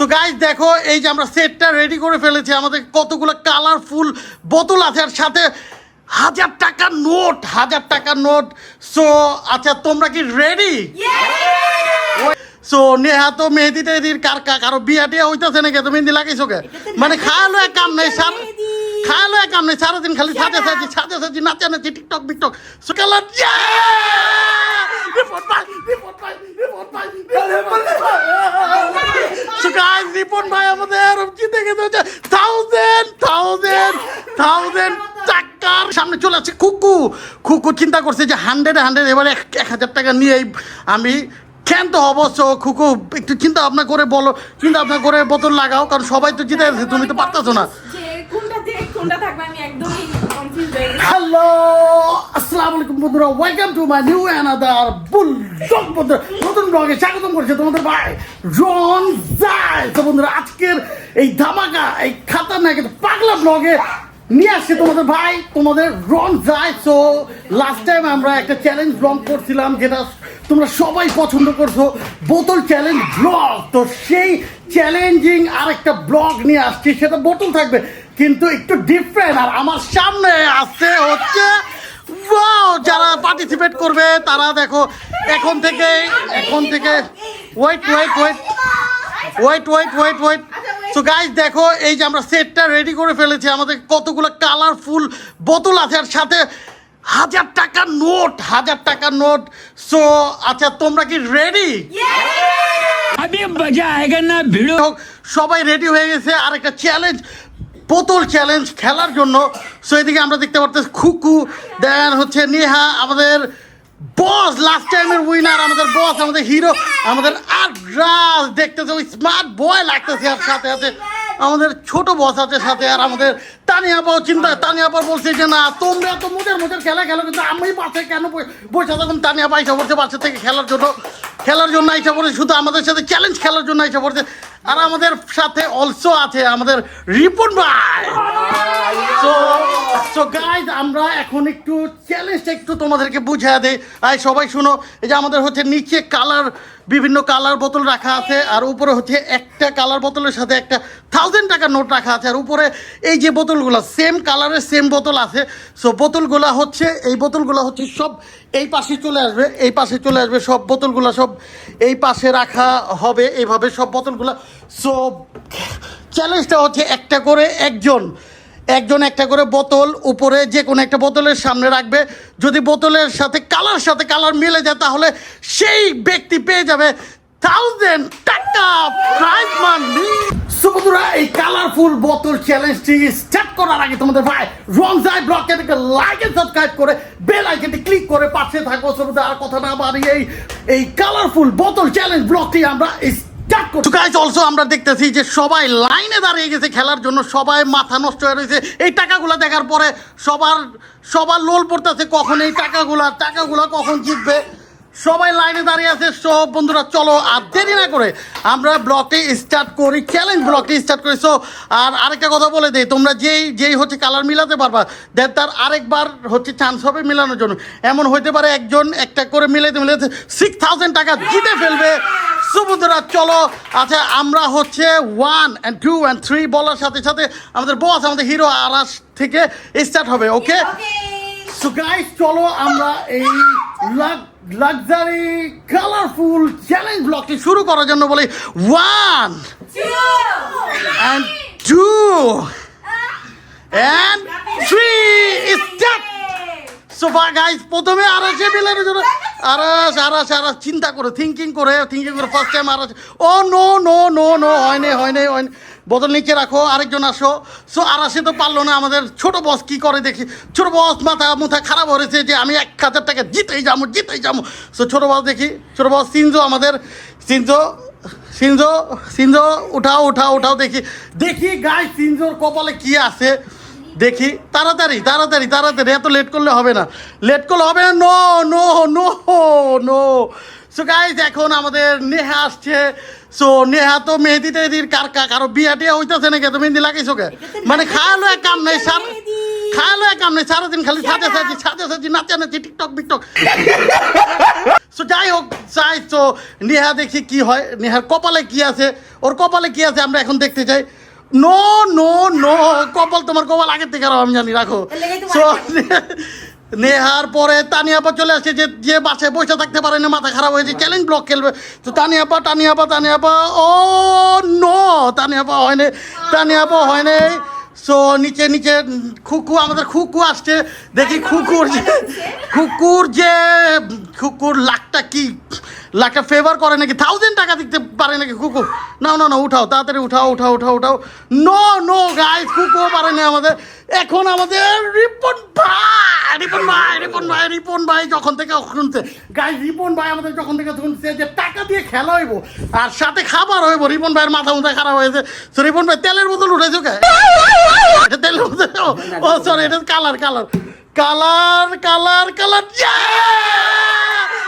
তো গাইজ দেখো, এই যে আমরা সেটটা রেডি করে ফেলেছি, আমাদের কতগুলো কালারফুল বোতল আছে, আর সাথে হাজার টাকার নোট হাজার টাকার নোট সো আচ্ছা তোমরা কি রেডি সো নেহা তো মেহেদি টেহেদির কার কা- কারও বিয়া টিয়া হইতেছে নাকি? তুমি মেহেদি লাগাইছো কে? মানে খায়ালো এক কাম নাই সার খায়ালো এক কাম নাই সারাদিন খালি সাজে সাজি সাজে সাজি নাচা নাচি টিকটক বিকটক। সো কালার রিপোর্ট ভাই রিপোর্ট ভাই রিপোর্ট ভাই সো রিপোর্ট ভাই আমাদের জিতে গেছে হচ্ছে থাউজেন্ড থাউজেন্ড থাউজেন্ড টাকার সামনে চলে আসছে। খুকু খুকু চিন্তা করছে যে হান্ড্রেড হান্ড্রেড এবারে এক এক হাজার টাকা নিয়েই আমি ক্ষান্ত অবশ্য খুকু একটু চিন্তা ভাবনা করে বলো চিন্তা ভাবনা করে বোতল লাগাও কারণ সবাই তো জিতে গেছে তুমি তো পারতেছো না। হয়ে হ্যালো আসসালামু আলাইকুম বন্ধুরা welcome to my new another bull dog বন্ধুরা নতুন ব্লগে স্বাগতম করছে তোমাদের ভাই রন জাই তো বন্ধুরা আজকের এই ধামাকা এই খাতারনাক এই পাগলা ব্লগে নিয়ে আসছে তোমাদের ভাই, তোমাদের রন যায়। সো লাস্ট টাইম আমরা একটা চ্যালেঞ্জ ব্লগ করছিলাম যেটা তোমরা সবাই পছন্দ করছ, বোতল চ্যালেঞ্জ ব্লগ তো সেই চ্যালেঞ্জিং আর একটা ব্লগ নিয়ে আসছি, সেটা বোতল থাকবে, কিন্তু একটু ডিফারেন্ট আর আমার সামনে আসছে হচ্ছে যারা পার্টিসিপেট করবে, তারা দেখো, এখন থেকে এখন থেকে wait wait wait wait wait wait wait so guys দেখো এই যে আমরা সেটটা রেডি করে ফেলেছি আমাদের কতগুলো কালারফুল বোতল আছে আর সাথে হাজার টাকার নোট হাজার টাকার নোট সো আচ্ছা তোমরা কি রেডি সবাই রেডি হয়ে গেছে আর একটা চ্যালেঞ্জ বোতল চ্যালেঞ্জ খেলার জন্য। সো এদিকে আমরা দেখতে পারতেছি খুকু দেন হচ্ছে নেহা আমাদের বস লাস্ট টাইমের উইনার আমাদের বস আমাদের হিরো আমাদের আড্রাস দেখতেছে ওই স্মার্ট বয় লাগতেছে আর সাথে সাথে আমাদের ছোট বস আছে সাথে, আর আমাদের তানিয়া পাও চিন্তা, তানিয়া পাও বলছে যে, না, তোমরা তো মজার মজার খেলা খেলো, কিন্তু আমি পাশে কেন বসে তখন তানিয়া পাইসা পড়ছে বাচ্চা থেকে খেলার জন্য খেলার জন্য আইসা পড়ছে, শুধু আমাদের সাথে চ্যালেঞ্জ খেলার জন্য আইসা পড়ছে। আর আমাদের সাথে অলসো আছে আমাদের রিপন ভাই। সো সো গাইজ আমরা এখন একটু চ্যালেঞ্জটা একটু তোমাদেরকে বুঝিয়ে দেই। আই সবাই শুনো, এই যে আমাদের হচ্ছে নিচে কালার বিভিন্ন কালার বোতল রাখা আছে, আর উপরে হচ্ছে একটা কালার বোতলের সাথে একটা থাউজেন্ড টাকার নোট রাখা আছে। আর উপরে এই যে বোতলগুলো সেম কালারের সেম বোতল আছে। সো বোতলগুলো হচ্ছে, এই বোতলগুলো হচ্ছে সব এই পাশে চলে আসবে, এই পাশে চলে আসবে, সব বোতলগুলো সব এই পাশে রাখা হবে, এইভাবে সব বোতলগুলো। সো চ্যালেঞ্জটা হচ্ছে একটা করে একজন একজন একটা করে বোতল উপরে যে কোনো একটা বোতলের সামনে রাখবে। যদি বোতলের সাথে, কালার সাথে কালার মিলে যায়, তাহলে সেই ব্যক্তি পেয়ে যাবে থাউজেন্ড টাকা প্রাইজ মানি সুবন্ধুরা এই কালারফুল বোতল চ্যালেঞ্জটি স্টার্ট করার আগে তোমাদের ভাই রংজাই ব্লগকে থেকে লাইক এন্ড সাবস্ক্রাইব করে বেল আইকনটি ক্লিক করে পাশে থাকো আর কথা না বাড়িয়ে এই কালারফুল বোতল চ্যালেঞ্জ ব্লগটি আমরা গাইজ অলসো আমরা দেখতেছি যে সবাই লাইনে দাঁড়িয়ে গেছে খেলার জন্য সবাই মাথা নষ্ট হয়ে রয়েছে। এই টাকাগুলো দেখার পরে সবার সবার লোল পড়তেছে কখন এই টাকাগুলা টাকাগুলো কখন জিতবে? সবাই লাইনে দাঁড়িয়ে আছে। সব বন্ধুরা চলো আর দেরি না করে আমরা ব্লগটি স্টার্ট করি চ্যালেঞ্জ ব্লগটি স্টার্ট করি। সো আর আরেকটা কথা বলে দিই তোমরা যেই যেই হচ্ছে কালার মিলাতে পারবা দেন তার আরেকবার হচ্ছে চান্স হবে মিলানোর জন্য। এমন হইতে পারে একজন একটা করে মিলাতে মিলাতে সিক্স থাউজেন্ড টাকা জিতে ফেলবে। সো বন্ধুরা চলো আচ্ছা আমরা হচ্ছে one and two and three বলার সাথে সাথে আমাদের বস আমাদের হিরো আরাস থেকে স্টার্ট হবে ওকে সো গাইস চলো আমরা এই লাক্সারি কালারফুল চ্যালেঞ্জ ব্লগটি শুরু করার জন্য বলি one and two and three start sofa guys প্রথমে আরাসে মিলানোর জন্য আরাস আরাস আরাস চিন্তা করে থিঙ্কিং করে থিঙ্কিং করে first time Aras oh no no no no হয় নাই হয় নাই, হয়। বোতল নিচে রাখো, আরেকজন আসো। সো আর আসে তো পারল না আমাদের। ছোট বস কি করে দেখি? ছোট বস মাথা মুথা খারাপ হয়েছে যে আমি এক হাজার টাকা জিতেই যাব জিতেই যাব। সো ছোট বস দেখি, ছোট বস সিনজো আমাদের। সিনজো সিনজো সিনজো, উঠাও উঠাও উঠাও, দেখি। দেখি গাই সিনজোর কপালে কি আছে? দেখি, তাড়াতাড়ি তাড়াতাড়ি তাড়াতাড়ি, এত লেট করলে হবে না। লেট করলে হবে না? No no no no so guys এখন আমাদের নেহা আসছে। সো নেহা তো মেহেদি টেহেদির কার কা- কারও বিয়া টিয়া হইতেছে নাকি? তো মেহেদি লাগাইছো কে? মানে খায়ালো এক কাম নাই সার খায়ালো এক কাম নাই সারাদিন খালি সাজে সাজি সাজে সাজি নাচে নাচি টিকটক বিকটক। সো যাই হোক চাই তো নেহা দেখি কি হয়। নেহার কপালে কি আছে? ওর কপালে কি আছে? আমরা এখন দেখতে চাই। নো নো নো কপাল তোমার কপাল আগের থেকে আরও আমি জানি রাখো। সো নেহার পরে তানিয়াপা চলে আসছে যে যে বাসায় বসে থাকতে পারে না মাথা খারাপ হয়েছে চ্যালেঞ্জ ব্লক খেলবে। তো তানিয়াপা তানিয়াপা তানিয়াপা ও নো তানিয়াপা হয়নি তানিয়াপা হয়নি সো নিচে নিচে খুকু আমাদের খুকু আসছে দেখি খুকুর যে খুকুর যে খুকুর লাখটা কি লাখটা ফেভার করে নাকি? থাউজেন্ড টাকা দিতে পারে নাকি কুকু না না না উঠাও তাড়াতাড়ি উঠাও উঠাও উঠাও উঠাও। নো নো গাইস কুকুও পারে না আমাদের। এখন আমাদের রিপন ভাই! রিপন ভাই রিপন ভাই রিপন ভাই যখন থেকে শুনছে গাইস রিপন ভাই আমাদের যখন থেকে শুনছে যে টাকা দিয়ে খেলা হইব, আর সাথে খাবার হইব, রিপন ভাইয়ের মাথা মুথা খারাপ হয়েছে। তো রিপন ভাই, তেলের বোতল উঠেছো কে তেলের বোতল? ও সরি এটা colour colour colour colour colour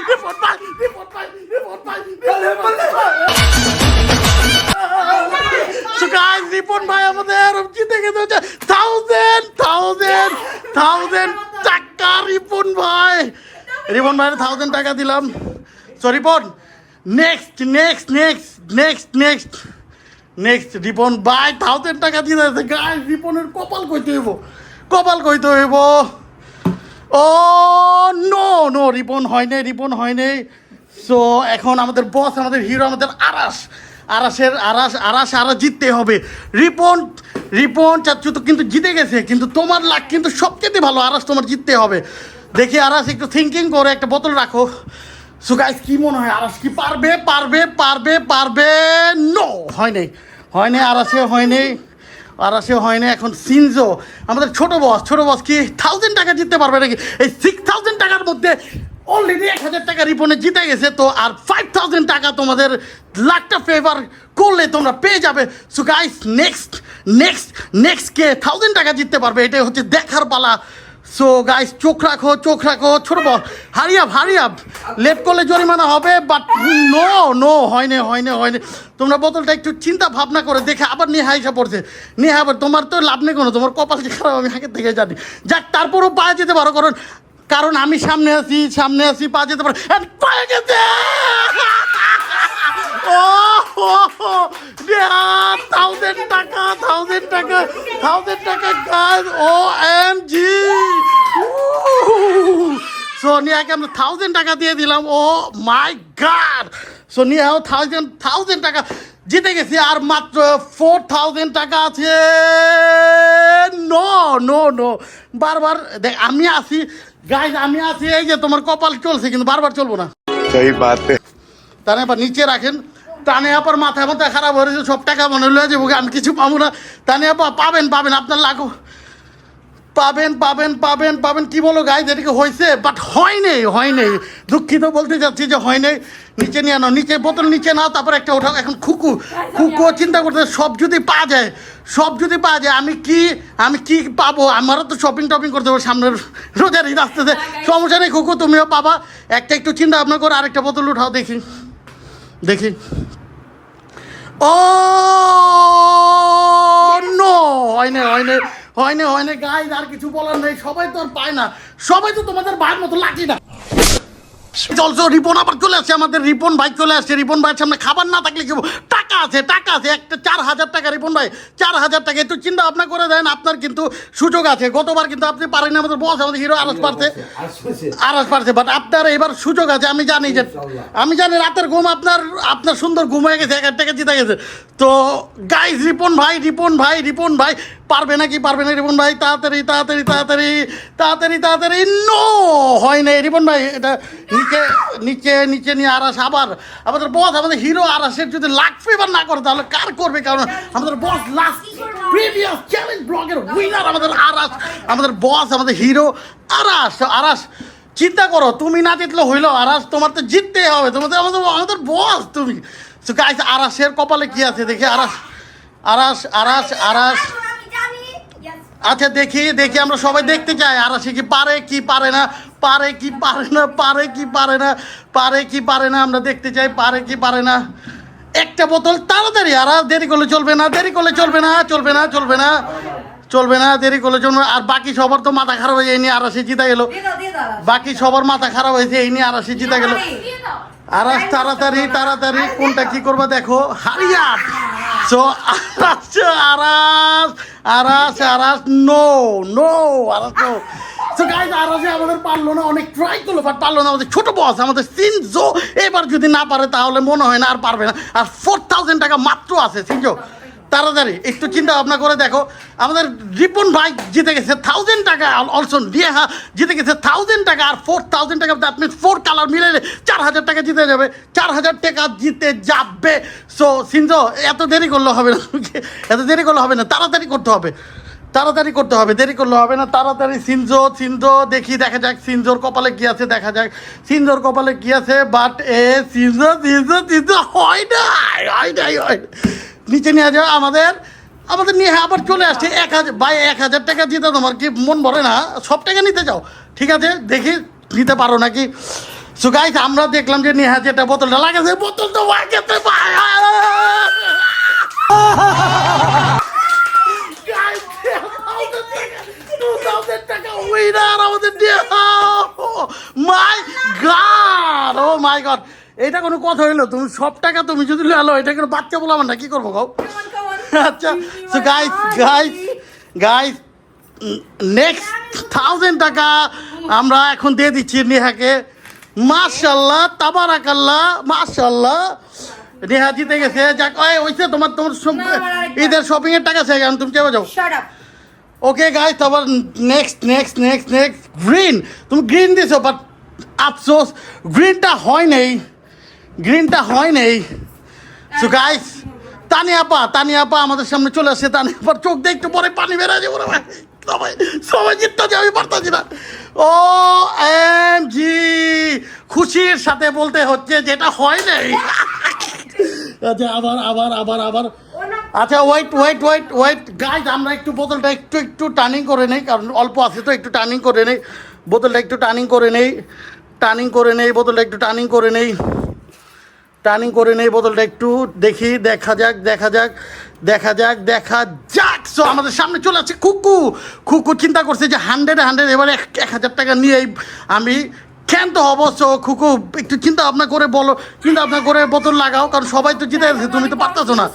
Ripon ভাই রিপন ভাই রিপন ভাই। So guys, রিপন ভাই আমাদের জিতে গেছে হচ্ছে থাউজেন্ড থাউজেন্ড থাউজেন্ড টাকা রিপন ভাই। রিপন ভাইয়ের থাউজেন্ড টাকা দিলাম। So Ripon next next next next next next Ripon ভাই থাউজেন্ড টাকা দিয়ে দিয়েছে। গাইস রিপনের কপাল কইতে হইব। কপাল কইতে হইব। ও নো নো রিপন হয় নাই রিপন হয় নাই। সো এখন আমাদের বস আমাদের হিরো আমাদের আরাস। আরাসের, আরাস আরাস আরাস জিততে হবে। রিপন রিপন চাচ্ছু তো কিন্তু জিতে গেছে, কিন্তু তোমার লাখ কিন্তু সবচেয়ে ভালো, আরাস তোমার জিততে হবে। দেখি আরাস, একটু থিঙ্কিং করে একটা বোতল রাখো। সো গাইস কি মনে হয়, আরাস কি পারবে পারবে পারবে পারবে? নো হয় নাই। হয় নাই আরাসে হয় নাই। আরাসে হয় না এখন সিনজো, আমাদের ছোট বস ছোট বস কি থাউজেন্ড টাকা জিততে পারবে নাকি? এই সিক্স থাউজেন্ড টাকার মধ্যে অলরেডি এক হাজার টাকা রিপনে জিতে গেছে, তো আর ফাইভ থাউজেন্ড টাকা তোমাদের লাখটা ফেভার করলে তোমরা পেয়ে যাবে। So guys next next next কে থাউজেন্ড টাকা জিততে পারবে, এটাই হচ্ছে দেখার পালা। সো গাইস চোখ রাখো চোখ রাখো, ছোট বল। হারিয়াব হারিয়াব লেট করলে জরিমানা হবে বাট নো নো হয়নি হয়নি হয়নি। তোমরা বোতলটা একটু চিন্তা ভাবনা করে দেখে আবার নেহা এসে পড়ছে। নেহা আবার তোমার তো লাভ নেই কোনো, তোমার কপাল যে খারাপ, আমি আগের থেকে জানি। যাক, তারপরও পায়ে যেতে পারো, কারণ কারণ আমি সামনে আছি সামনে আছি, পা যেতে পারো। থাউজেন্ড টাকা থাউজেন্ড টাকা থাউজেন্ড টাকা ও এম জি সোনিয়াকে থাউজেন্ড টাকা দিয়ে দিলাম। Oh my god. সোনিয়াও থাউজেন্ড থাউজেন্ড টাকা জিতে গেছি, আর মাত্র ফোর থাউজেন্ড টাকা আছে। No no no. বারবার, দেখ, আমি আছি গাইজ আমি আছি এই যে তোমার কপাল চলছে কিন্তু বারবার চলবো না। সেই বাতে। তার এবার নিচে রাখেন টানে আবার মাথা মাথা খারাপ হয়েছে সব টাকা মনে লয়ে যাব আমি কিছু পাবো না। তানে আবার পাবেন পাবেন আপনার লাগো। পাবেন পাবেন পাবেন পাবেন। কি বলো গাইজ এদিকে হয়েছে বাট হয় নেই হয় নেই। দুঃখিত বলতে যাচ্ছি যে হয় নেই। নিচে নিয়ে আনো, নিচে, বোতল নিচে নাও, তারপর একটা ওঠাও। এখন খুকু খুকু চিন্তা করতে সব যদি পাওয়া যায়, সব যদি পাওয়া যায়, আমি কি আমি কি পাবো? আমারও তো শপিং টপিং করতে হবে, সামনের রোজার ঈদ আসতেছে। সমস্যা নেই, খুকু, তুমিও পাবা। একটা একটু চিন্তা ভাবনা করে, আরেকটা বোতল উঠাও, দেখি। দেখি। হয় না হয় না হয় না হয় না গাইজ আর কিছু বলার নেই, সবাই তো আর পায় না। সবাই তো তোমাদের ভাইয়ের মতো লাগি না। অলসো রিপন আবার চলে আসছে আমাদের রিপন ভাই চলে আসছে রিপন ভাইয়ের সামনে খাবার না থাকলে কি হব? টাকা আছে টাকা আছে একটা চার হাজার টাকা রিপন ভাই চার হাজার টাকা একটু চিন্তা ভাবনা করে দেন আপনার কিন্তু সুযোগ আছে। গতবার কিন্তু আপনি পারেন আমাদের বস আমাদের হিরো আরস পারছে। আরস পারছে। বাট আপনার এবার সুযোগ আছে আমি জানি যে আমি জানি রাতের ঘুম আপনার আপনার সুন্দর ঘুম হয়ে গেছে এক হাজার টাকা জিতে গেছে। তো গাইজ রিপন ভাই রিপন ভাই রিপন ভাই পারবে নাকি পারবে না রিপন ভাই? তাড়াতাড়ি তাড়াতাড়ি তাড়াতাড়ি তাড়াতাড়ি তাড়াতাড়ি। নো হয় না রিপন ভাই এটা নিচে নিচে নিচে নিয়ে আরাস আবার। আমাদের বস আমাদের হিরো আরাসের যদি লাখ ফেভার না করে তাহলে কার করবে? কারণ আমাদের বস লাস্ট প্রিভিয়াস চ্যালেঞ্জ ব্লগের উইনার আমাদের আরাস, আমাদের বস আমাদের হিরো আরাস আরাস, চিন্তা করো, তুমি না জিতলে হইল, আরাস তোমার তো জিততেই হবে তোমাদের আমাদের আমাদের বস তুমি। তো গাইস আরাসের কপালে কি আছে দেখি, আরাস আরাস আরাস আরাস. আচ্ছা দেখি দেখি আমরা সবাই দেখতে চাই আর সে কি পারে কি পারে না, পারে কি পারে না, পারে কি পারে না, পারে কি পারে না, আমরা দেখতে চাই, পারে কি পারে না। একটা বোতল তাড়াতাড়ি আর আর দেরি করলে চলবে না দেরি করলে চলবে না চলবে না চলবে না চলবে না দেরি করলে চলবে না। আর বাকি সবার তো মাথা খারাপ হয়ে যায় এই নিয়ে আরাসি জিতা গেল বাকি সবার মাথা খারাপ হয়েছে এই নিয়ে আরাসি জিতা গেল। আরাস তাড়াতাড়ি তাড়াতাড়ি কোনটা কি করবা দেখো? হারিয়া so Aras Aras Aras Aras no no Aras no so guys আরাসে আমাদের পারল না অনেক ট্রাই করল বাট পারল না আমাদের ছোট বস আমাদের সিনজো। এবার যদি না পারে, তাহলে মনে হয় না আর পারবে না। আর ফোর থাউজেন্ড টাকা মাত্র আছে, সিনজো। তাড়াতাড়ি, একটু চিন্তা ভাবনা করে দেখো। আমাদের রিপন ভাই জিতে গেছে থাউজেন্ড টাকা অলসো লিয়েহা জিতে গেছে থাউজেন্ড টাকা, আর ফোর থাউজেন্ড টাকা দ্যাট মিনস ফোর কালার মিলে চার হাজার টাকা জিতে যাবে। চার হাজার টাকা জিতে যাবে। সো সিনজো, এত দেরি করলে হবে না। এত দেরি করলে হবে না, তাড়াতাড়ি করতে হবে। তাড়াতাড়ি করতে হবে, দেরি করলে হবে না। তাড়াতাড়ি সিনজো সিনজো, দেখি, দেখা যাক, সিনজোর কপালে কি আছে, দেখা যাক। সিনজোর কপালে কি আছে বাট এ সিনজো সিনজো সিনজো, হয় না হয় নাই, হয়। নিচে নিয়ে যাও, আমাদের আমাদের নিয়ে আবার চলে আসছে। এক হাজার ভাই, এক হাজার টাকা দিতে তোমার কি মন ভরে না? সব টাকা নিতে যাও। ঠিক আছে, দেখি, নিতে পারো নাকি? সো আমরা দেখলাম যে নেহা যেটা বোতলটা লাগাছে বোতলটা লাগাতে পারে Guys, 2000 টাকা উইনার আমাদের মাই গড ও মাই গড এটা কোনো কথা হইল? তুমি সব টাকা তুমি যদি লালো এটা কোনো বাচ্চা বলো আমার না কি করব গাও আচ্ছা so guys guys guys next thousand টাকা আমরা এখন দিয়ে দিচ্ছি নেহাকে। মাশাল্লাহ তাবারাকাল্লাহ মাশাল্লাহ নেহা জিতে গেছে। যাক ওই হইছে তোমার তোমার ঈদের শপিং এর টাকা চাই তুমি যাব যাও। ওকে গাইস তারপর next next next next green তুমি গ্রিন দিছো বাট আফসোস গ্রিনটা হয় নেই। গ্রিনটা হয় নেই। সো গাইস তানি আপা তানি আপা আমাদের সামনে চলে আসছে। তানি আপার চোখ দিয়ে একটু পরে পানি বেড়ে যাবে ভাই সবাই সবাই পারতাছি না। ও এম জি খুশির সাথে বলতে হচ্ছে যেটা হয় নাই। আচ্ছা আবার আবার আবার আবার। আচ্ছা wait wait wait wait guys আমরা একটু বোতলটা একটু একটু টার্নিং করে নেই, কারণ অল্প আছে তো, একটু টার্নিং করে নেই। বোতলটা একটু টার্নিং করে নেই টার্নিং করে নেই, বোতলটা একটু টার্নিং করে নেই। টার্নিং করে নেই, বোতলটা একটু দেখি, দেখা যাক দেখা যাক দেখা যাক দেখা যাক। সো আমাদের সামনে চলে আসছে খুকু। খুকু চিন্তা করছে যে হান্ড্রেড হান্ড্রেড এবার এক এক হাজার টাকা নিয়েই আমি ক্ষান্ত সো খুকু, একটু চিন্তা ভাবনা করে বলো, চিন্তা ভাবনা করে বোতল লাগাও, কারণ সবাই তো জিতে গেছে, তুমি তো পারতেছো না।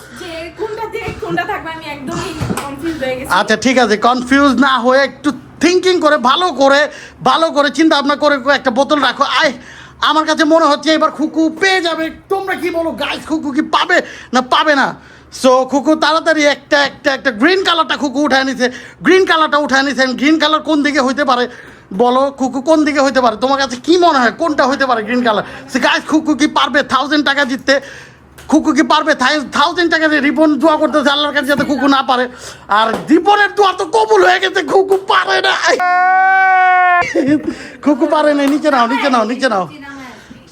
কোনটা থাকবে আমি একদমই কনফিউজ হয়ে গেছি। আচ্ছা ঠিক আছে কনফিউজ না হয়ে একটু থিঙ্কিং করে, ভালো করে ভালো করে চিন্তা ভাবনা করে একটা বোতল রাখো। আয়, আমার কাছে মনে হচ্ছে এবার খুকু পেয়ে যাবে। তোমরা কি বলো গাইস খুকু কি পাবে না পাবে না? সো খুকু, তাড়াতাড়ি একটা একটা একটা গ্রিন কালারটা খুকু উঠায় নিছে। গ্রিন কালারটা উঠায় নিছে গ্রিন কালার কোন দিকে হইতে পারে? বলো, খুকু, কোন দিকে হইতে পারে? তোমার কাছে কি মনে হয়, কোনটা হইতে পারে গ্রিন কালার সে গাইস খুকু কি পারবে? থাউজেন্ড টাকা জিততে। খুকু কি পারবে? থাউজেন্ড টাকা দিয়ে রিপন দোয়া করতে আল্লাহর কাছে যাতে খুকু না পারে। আর রিপনের দোয়া তো কবুল হয়ে গেছে খুকু পারে না খুকু পারে না নিচে নাও নিচে নাও নিচে নাও।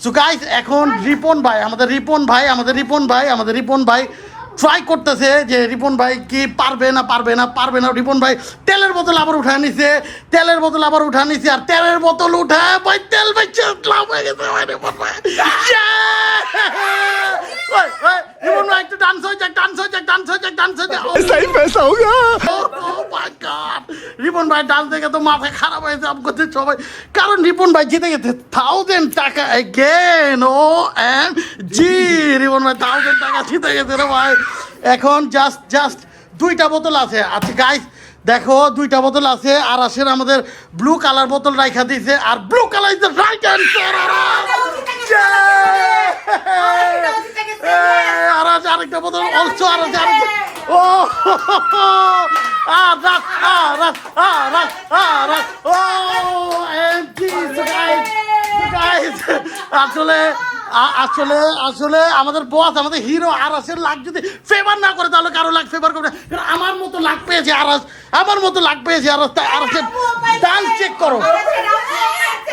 সো গাইস এখন রিপন ভাই, আমাদের রিপন ভাই, আমাদের রিপন ভাই, আমাদের রিপন ভাই ট্রাই করতেছে যে রিপন ভাই কি পারবে না পারবে না পারবে না। রিপন ভাই তেলের বোতল আবার উঠা নিছে তেলের বোতল আবার উঠা নিছে আর তেলের বোতল উঠা ভাই তেল ভাই লাভ হয়ে গেছে ভাই রিপন ভাই। রিপন ভাই একটু ডান্স হয়ে যাক ডান্স হয়ে যাক ডান্স হয়ে যাক ডান্স হয়ে যাক। সেই পয়সা হোগা রিপন ভাই ডান্স দেখে তো মাথা খারাপ হয়েছে আপ করছে সবাই। কারণ রিপন ভাই জিতে গেছে থাউজেন্ড টাকা এগেন ও অ্যান্ড জি রিপন ভাই থাউজেন্ড টাকা জিতে গেছে রে ভাই। এখন জাস্ট জাস্ট দুইটা বোতল আছে। আচ্ছা গাইস দেখো, দুইটা বোতল আছে। আর আসেন আমাদের ব্লু কালার বোতল রাইখা দিয়েছে। আর blue colour is the right আর আছে আরেকটা বোতল অলসো আর আছে আরেকটা ও! আর রাত আর রাত আর রাত আর রাত ও এমটি গাইস গাইস আসলে আসলে আসলে আমাদের বস আমাদের হিরো আর আসের লাখ যদি ফেভার না করে তাহলে কারও লাখ ফেভার করবে কারণ আমার মতো লাখ পেয়েছে আরাস আমার মতো লাখ পেয়েছে আরাস তাই আরাসের ডান্স চেক করো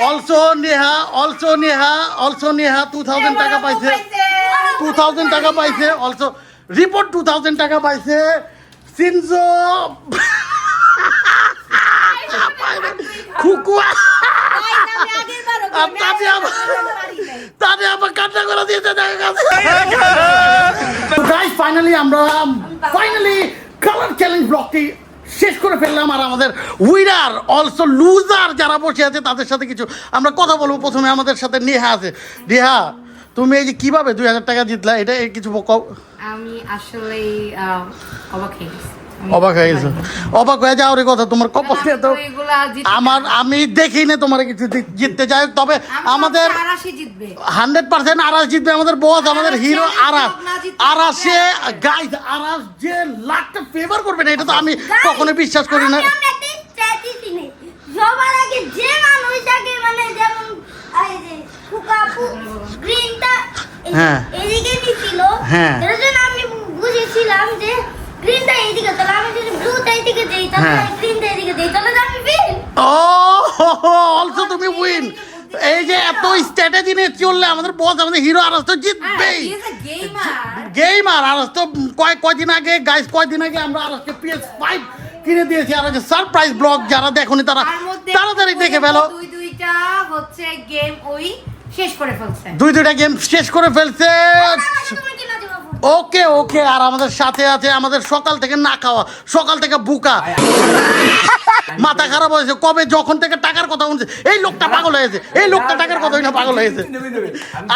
also Neha also Neha also Neha two thousand টাকা পাইছে টু থাউজেন্ড টাকা পাইছে অলসো রিপোর্ট টু থাউজেন্ড টাকা পাইছে সিনজো খুকুয়া। ফাইনালি আমরা ফাইনালি কালার চ্যালেঞ্জ ব্লকটি শেষ করে ফেললাম আর আমাদের উইনার অলসো লুজার যারা বসে আছে তাদের সাথে কিছু আমরা কথা বলব। প্রথমে আমাদের সাথে নেহা আছে। নেহা তুমি এই যে কীভাবে দুই হাজার টাকা জিতলা? এটা কিছু আমি আসলে অবাক হয়ে গেছি। আমি অবাক হয়ে গেছো অবাক হয়ে যাও রে কথা তোমার কপাল তো আমার আমি দেখি না তোমার কিছু জিততে যাই তবে আমাদের আরাশি জিতবে হান্ড্রেড পার্সেন্ট আরাস জিতবে আমাদের বস আমাদের হিরো আরাস আরাসে গাইজ আরাস যে লাখটা ফেভার করবে না এটা তো আমি কখনো বিশ্বাস করি না আমি আমরা একটা strategy নেই। সবার আগে যে মানুষটাকে মানে যেমন ফুকাপু গ্রিনটা হ্যাঁ। এদিকে নিছিল হ্যাঁ। এর জন্য আমি বুঝেছিলাম যে গ্রিনটা এইদিকে তাহলে আমি যদি ব্লুটা এইদিকে দেই তাহলে হ্যাঁ। গ্রিনটা এইদিকে দেই তাহলে আমি win। ও অলসো তুমি উইন এই যে এত স্ট্র্যাটেজি নিয়ে চললে আমাদের বস আমাদের হিরো আরাস তো হ্যাঁ, জিতবেই গেমার আরাস তো কয় কয়দিন আগে গাইস কয়দিন আগে আমরা আরাসকে পিএস ফাইভ কিনে দিয়েছি। আর যে সারপ্রাইজ ব্লগ যারা দেখনি তারা তাড়াতাড়ি দেখে ফেলো। দুই দুইটা হচ্ছে গেম ওই শেষ করে ফেলছে। দুই দুইটা গেম শেষ করে ফেলছে। ওকে ওকে আর আমাদের সাথে আছে আমাদের সকাল থেকে না খাওয়া সকাল থেকে বুকা। মাথা খারাপ হয়েছে কবে যখন থেকে টাকার কথা শুনছে এই লোকটা পাগল হয়েছে এই লোকটা টাকার কথা না পাগল হয়েছে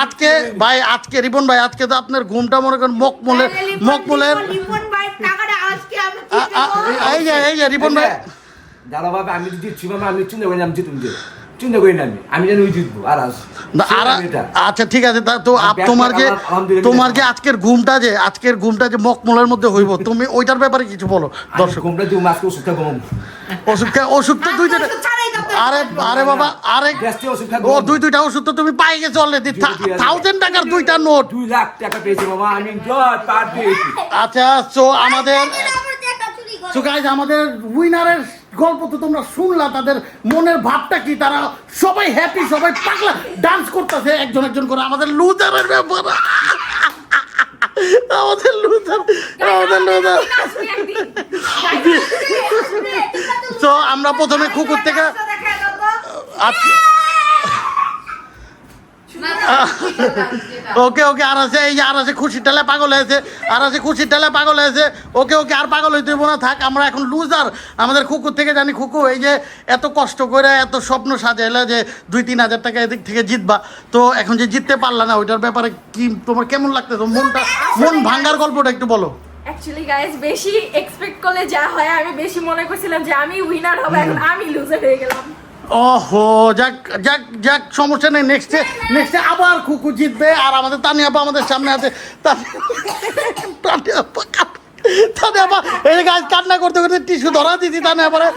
আজকে ভাই আজকে রিপন ভাই আজকে তো আপনার ঘুমটা মনে করেন মকমলের মকমলের। এই যে এই যে রিপন ভাই। দাদা বাবা আমি মামা আমি চিন্তা করি আমি জিতুম যে। চিন্তা করি না আমি আমি জানি ওই জিতবো আর আস না, আর আচ্ছা ঠিক আছে তা তো আপ তোমার যে তোমার যে আজকের ঘুমটা যে আজকের ঘুমটা যে মকমলের মধ্যে হইব তুমি ওইটার ব্যাপারে কিছু বলো দর্শক মাস্ক ওষুধ খাব ওষুধ খা- তো দুই আরে আরে বাবা আরে ও দুই দুইটা ওষুধ তো তুমি পাই গেছো অলরেডি থাউজেন্ড টাকার দুইটা নোট দুই লাখ টাকা পেয়েছি মামা আমি আচ্ছা সো আমাদের। সো গাইজ আমাদের উইনারের গল্প তো তোমরা শুনলা তাদের মনের ভাবটা কি তারা সবাই হ্যাপি সবাই পাগলা ডান্স করতেছে একজন একজন করে আমাদের লুজারের ব্যাপার আমাদের লুজার আমাদের লুজার তো আমরা প্রথমে কুকুর থেকে। আজকে ওকে ওকে আর আছে এই যে আর আছে খুশির টালে পাগল হয়েছে আর আছে খুশির টালে পাগল হয়েছে। ওকে ওকে আর পাগল হইতে না থাক আমরা এখন লুজার আমাদের কুকুর থেকে জানি কুকু এই যে এত কষ্ট করে এত স্বপ্ন সাজাইলে যে দুই তিন হাজার টাকা এদিক থেকে জিতবা। তো এখন যে জিততে পারলা না ওইটার ব্যাপারে কি তোমার কেমন লাগতেছে? মনটা মন ভাঙ্গার গল্পটা একটু বলো। অ্যাকচুয়ালি গাইস বেশি এক্সপেক্ট করলে যা হয় আমি বেশি মনে করছিলাম যে আমি উইনার হব এখন আমি লুজার হয়ে গেলাম। ওহো, যাক যাক যাক, সমস্যা নেই নেক্সটে নেক্সটে আবার খুকু জিতবে, আর আমাদের তানিয়া আপা আমাদের সামনে আছে। তানি- তানিয়া আপা আপা এই গাছ কান্না করতে করতে টিস্যু ধরা দিছি তানিয়া পরে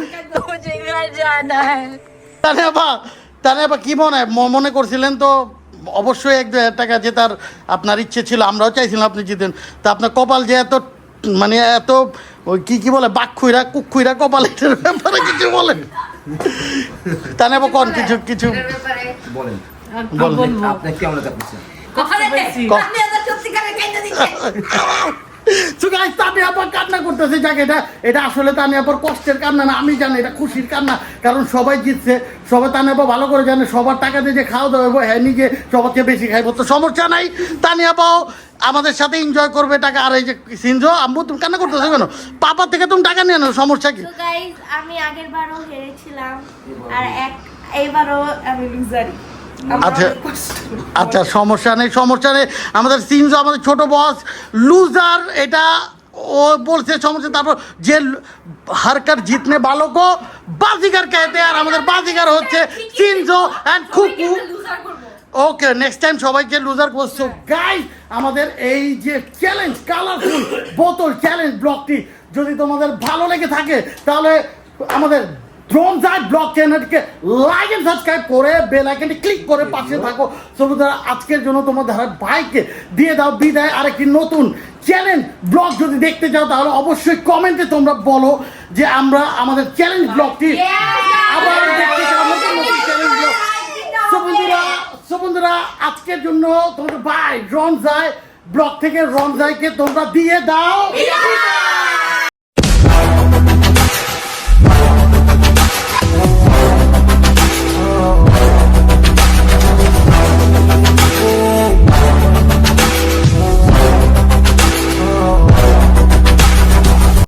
তানিয়া আপা তানিয়া আপা কি মনে? মনে করছিলেন তো? অবশ্যই এক দু হাজার টাকা জেতার আপনার ইচ্ছে ছিল, আমরাও চাইছিলাম আপনি জিতেন। তা আপনার কপাল যে এত মানে এত, ওই কি কি বলে বাক্ষুইরা কুক্ষুইরা কপাল এটার ব্যাপারে কিছু বলেন। তানিয়া আপা কোন? কিছু কিছু। বলেন। বলেন। সত্যি কেমন কেন ওখানে তানি আবার কান্না করতেছে যাকে এটা এটা আসলে তানি আবার কষ্টের কান্না না আমি জানি এটা খুশির কান্না কারণ সবাই জিতছে সবাই তানি আবার ভালো করে জানে সবার টাকা দিয়ে যে খাওয়া দাওয়া হইবো, হ্যাঁ নিজে সবার চেয়ে বেশি খাইবো তো সমস্যা নাই। তানি আপাও আমাদের সাথে এনজয় করবে টাকা আর এই যে সিনজো আম্মু তুমি কান্না করতেছো কেন? পাপা থেকে তুমি টাকা নিয়ে নাও সমস্যা কি? আমি আগের বারও হেরেছিলাম আর এক এইবারও আমি লুজারই আচ্ছা আচ্ছা সমস্যা নেই সমস্যা নেই। আমাদের সিনজো আমাদের ছোট বস লুজার এটা ও বলছে সমস্যা তারপর যে হারকার জিতনে বালক বাজিগার কেতে আর আমাদের বাজিগার হচ্ছে Shinzo and Khuku. Okay next time সবাইকে লুজার করছ গাই আমাদের এই যে চ্যালেঞ্জ কালারফুল বোতল চ্যালেঞ্জ ব্লকটি যদি তোমাদের ভালো লেগে থাকে তাহলে আমাদের ড্রোন জাইড ব্লগ চ্যানেলকে লাইক এন্ড সাবস্ক্রাইব করে বেল আইকনটি ক্লিক করে পাশে থাকো। সবুদারা আজকের জন্য তোমাদের হাতে ভাইকে দিয়ে দাও বিদায়। আরেকটি নতুন চ্যালেঞ্জ ব্লগ যদি দেখতে চাও তাহলে অবশ্যই কমেন্টে তোমরা বলো যে আমরা আমাদের চ্যালেঞ্জ ব্লগটি আবার দেখতে চাও নতুন নতুন চ্যালেঞ্জ ব্লগ সো বন্ধুরা আজকের জন্য তোমাদের ভাই রনজাই ব্লক থেকে রনজাইকে তোমরা দিয়ে দাও।